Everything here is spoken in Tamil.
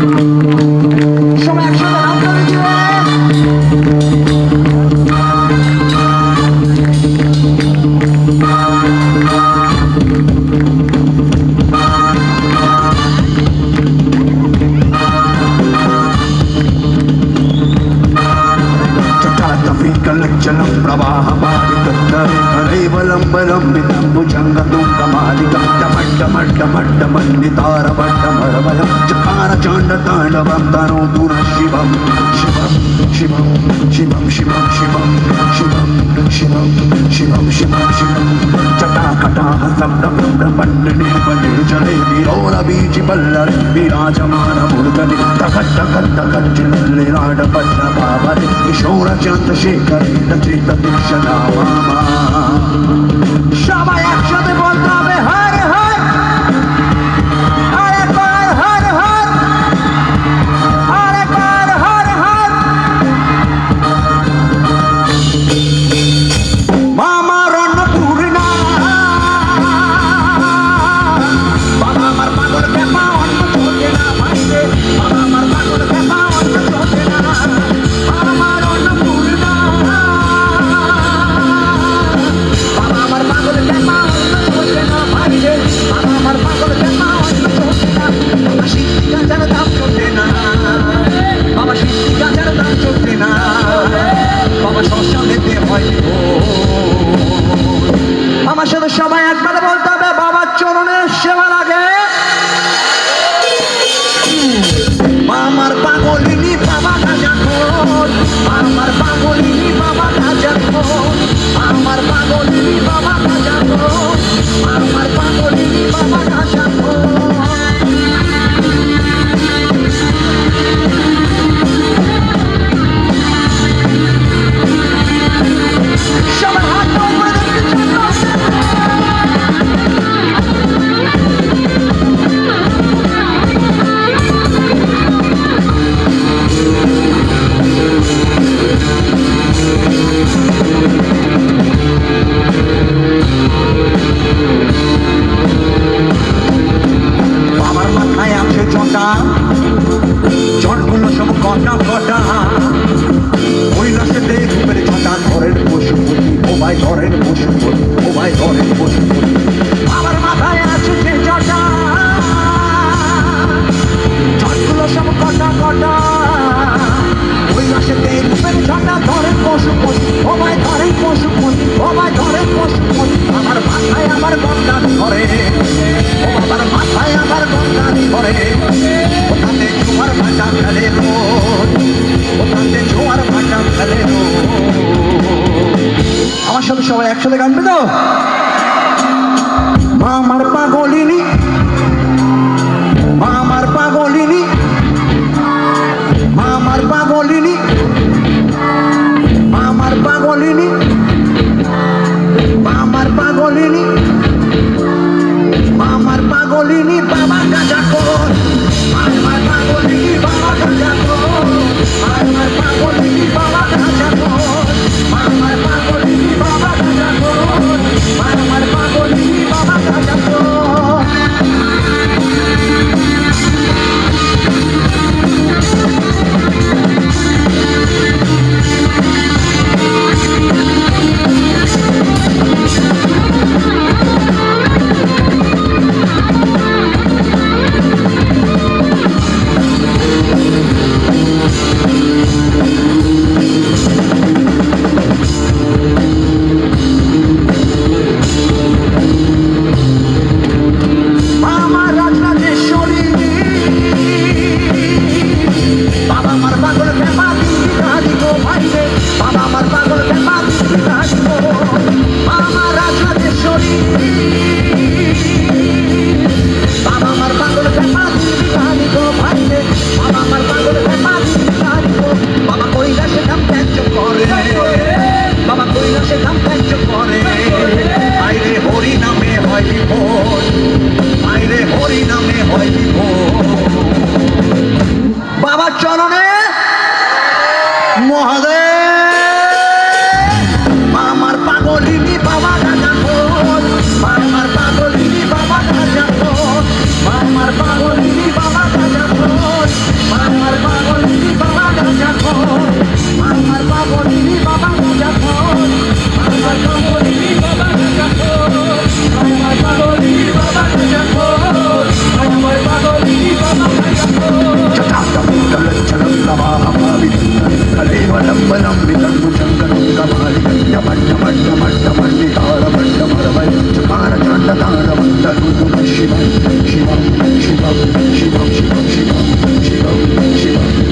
Thank you. மகாபாரிகத்தர் கலைவலம் வலம்பி தம்புஜங்கதும் கமாதிகத்த மட்ட மட்ட மட்ட மன்னி தாரபட்ட மரபயம் சகார சாண்ட தாண்டவம் தனோ துண சிவம் Shimam, shimam, shimam, shimam, shimam, shimam, shimam, shimam, shimam. Chata kata hasam dam dam bandu ne bande chale virona biji ballare virajamana murtani takat takat takat chille rada panna bhavare kishora chanta shekhare nachita dikshana mama. Shabaya. আমার সাথে সবাই একবারে বলতে সাথে সবাই একসাথে গান তো মা আমার পাগলিনী মা আমার পাগলিনি আমার পাগলিনী। ¡Campeón Unido! 恭喜恭喜恭喜恭喜